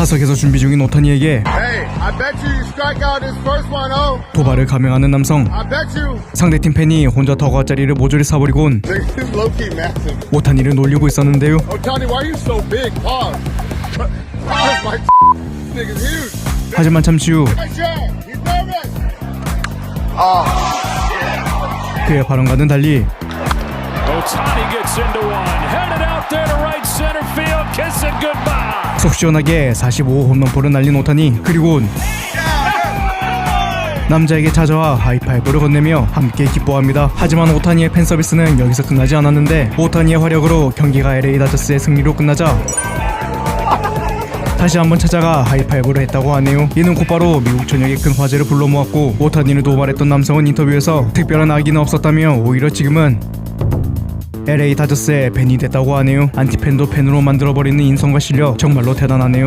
타석에서 준비 중인 오타니에게 Hey, I bet you you strike out this first one, oh. 도발을 감행하는 남성 I bet you. 상대팀 팬이 혼자 더가짜리를 모조리 사버리곤. 오타니를 놀리고 있었는데요 Oh. 하지만 잠시 후. 그의 발언과는 달리 속 시원하게 45호 홈런볼을 날린 오타니 그리곤 남자에게 찾아와 하이파이브를 건네며 함께 기뻐합니다. 하지만 오타니의 팬 서비스는 여기서 끝나지 않았는데 오타니의 활약으로 경기가 LA 다저스의 승리로 끝나자 다시 한번 찾아가 하이파이브를 했다고 하네요. 이는 곧바로 미국 전역에 큰 화제를 불러 모았고 오타니를 도발했던 남성은 인터뷰에서 특별한 악의는 없었다며 오히려 지금은 LA 다저스의 팬이 됐다고 하네요. 안티팬도 팬으로 만들어버리는 인성과 실력 정말로 대단하네요.